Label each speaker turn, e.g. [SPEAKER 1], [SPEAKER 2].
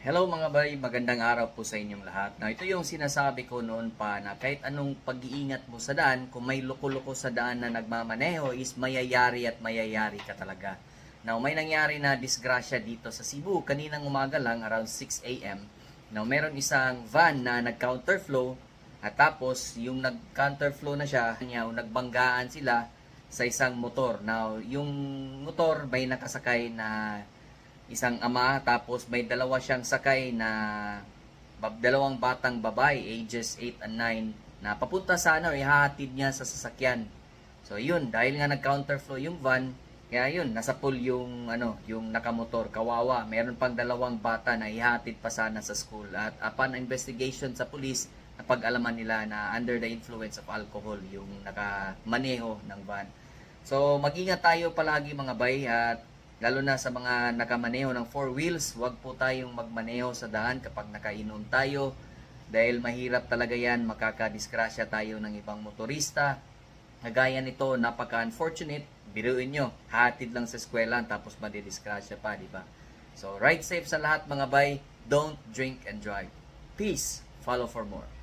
[SPEAKER 1] Hello mga bay, magandang araw po sa inyong lahat. Now, ito yung sinasabi ko noon pa na kahit anong pag-iingat mo sa daan, kung may loko-loko sa daan na nagmamaneho is mayayari at mayayari ka talaga. Now, may nangyari na disgrasya dito sa Cebu. Kaninang umaga lang, around 6 a.m. Now, meron isang van na nag-counterflow at tapos yung nag-counterflow na siya, niya, nagbanggaan sila sa isang motor. Now, yung motor may nakasakay na isang ama tapos may dalawa siyang sakay na dalawang batang babae ages 8 and 9 na papunta sa ano ihahatid niya sa sasakyan. So yun, dahil nga nag-counterflow yung van, kaya yun, nasa pool yung ano, yung nakamotor, kawawa. Meron pang dalawang bata na ihatid pa sana sa school at upon investigation sa police, napag-alaman nila na under the influence of alcohol yung nakamaneho ng van. So mag-ingat tayo palagi mga bay at lalo na sa mga nakamaneho ng four wheels, huwag po tayong magmaneho sa daan kapag nakainom tayo dahil mahirap talaga yan, makakadiskrasya tayo ng ibang motorista. Nagaya nito, napaka-unfortunate, biruin nyo, hatid lang sa eskwela tapos madidiskrasya pa, di ba? So, ride safe sa lahat mga bay, don't drink and drive. Peace, follow for more.